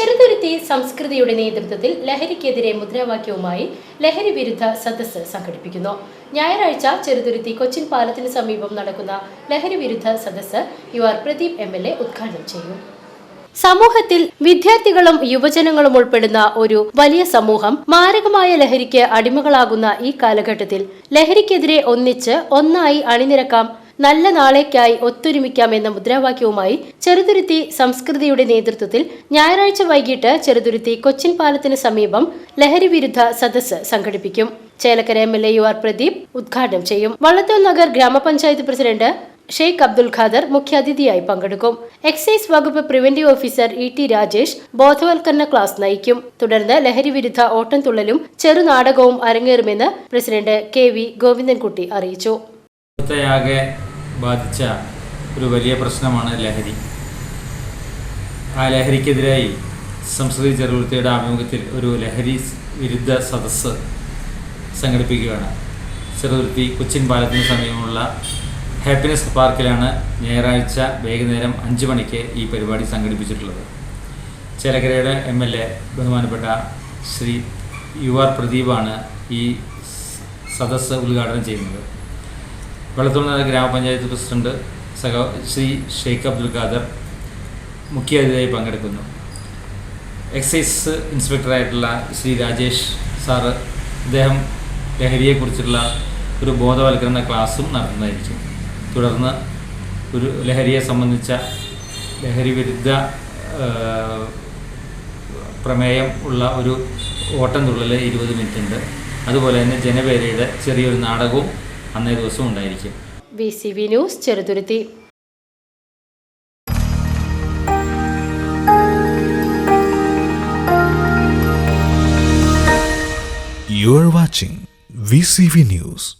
ചെറുതുരുത്തി സംസ്കൃതിയുടെ നേതൃത്വത്തിൽ ലഹരിക്കെതിരെ മുദ്രാവാക്യവുമായി ലഹരി വിരുദ്ധ സദസ്സ് സംഘടിപ്പിക്കുന്നു. ഞായറാഴ്ച ചെറുതുരുത്തി കൊച്ചിൻ പാലത്തിന് സമീപം നടക്കുന്ന ലഹരി വിരുദ്ധ സദസ്സ് U R Pradeep M L A ഉദ്ഘാടനം ചെയ്യും. സമൂഹത്തിൽ വിദ്യാർത്ഥികളും യുവജനങ്ങളും ഉൾപ്പെടുന്ന ഒരു വലിയ സമൂഹം മാരകമായ ലഹരിക്ക് അടിമകളാകുന്ന ഈ കാലഘട്ടത്തിൽ ലഹരിക്കെതിരെ ഒന്നിച്ച് ഒന്നായി അണിനിരക്കാം നല്ല നാളേക്കായി ഒത്തൊരുമിക്കാം എന്ന മുദ്രാവാക്യവുമായി ചെറുതുരുത്തി സംസ്കൃതിയുടെ നേതൃത്വത്തിൽ ഞായറാഴ്ച വൈകിട്ട് ചെറുതുരുത്തി കൊച്ചിൻ പാലത്തിന് സമീപം ലഹരി വിരുദ്ധ സദസ്സ് സംഘടിപ്പിക്കും. Chelakkara M L A U R Pradeep ഉദ്ഘാടനം ചെയ്യും. വള്ളത്തോൾ നഗർ ഗ്രാമപഞ്ചായത്ത് പ്രസിഡന്റ് ഷെയ്ഖ് അബ്ദുൽ ഖാദർ മുഖ്യാതിഥിയായി പങ്കെടുക്കും. എക്സൈസ് വകുപ്പ് preventive officer E T Rajesh ബോധവൽക്കരണ ക്ലാസ് നയിക്കും. തുടർന്ന് ലഹരി വിരുദ്ധ ഓട്ടംതുള്ളലും ചെറുനാടകവും അരങ്ങേറുമെന്ന് പ്രസിഡന്റ് കെ വി ഗോവിന്ദൻകുട്ടി അറിയിച്ചു. ബാധിച്ച ഒരു വലിയ പ്രശ്നമാണ് ലഹരി. ആ ലഹരിക്കെതിരായി സംസ്കൃതി ചെറുവൃത്തിയുടെ ആഭിമുഖ്യത്തിൽ ഒരു ലഹരി വിരുദ്ധ സദസ്സ് സംഘടിപ്പിക്കുകയാണ്. ചെറുവൃത്തി കൊച്ചിൻ പാലത്തിന് സമീപമുള്ള ഹാപ്പിനെസ് പാർക്കിലാണ് ഞായറാഴ്ച വൈകുന്നേരം അഞ്ച് മണിക്ക് ഈ പരിപാടി സംഘടിപ്പിച്ചിട്ടുള്ളത്. ചേലക്കരയുടെ എം എൽ എ ബഹുമാനപ്പെട്ട ശ്രീ യു ആർ പ്രദീപാണ് ഈ സദസ്സ് ഉദ്ഘാടനം ചെയ്യുന്നത്. വെള്ളത്തുള്ള ഗ്രാമപഞ്ചായത്ത് പ്രസിഡന്റ് സഹ ശ്രീ ഷെയ്ഖ് അബ്ദുൽ ഖാദർ മുഖ്യാതിഥിയായി പങ്കെടുക്കുന്നു. എക്സൈസ് ഇൻസ്പെക്ടറായിട്ടുള്ള ശ്രീ രാജേഷ് സാറ് അദ്ദേഹം ലഹരിയെക്കുറിച്ചുള്ള ഒരു ബോധവൽക്കരണ ക്ലാസ്സും നടത്തുന്നതായിരിക്കും. തുടർന്ന് ഒരു ലഹരിയെ സംബന്ധിച്ച ലഹരി വിരുദ്ധ പ്രമേയം ഉള്ള ഒരു ഓട്ടം തുള്ളൽ ഇരുപത് മിനിറ്റ് ഉണ്ട് അതുപോലെ തന്നെ ജനപേരയുടെ ചെറിയൊരു നാടകവും അന്നേ ദിവസം ഉണ്ടായിരിക്കും V C V news Cheruthuruthy You are watching VCV News.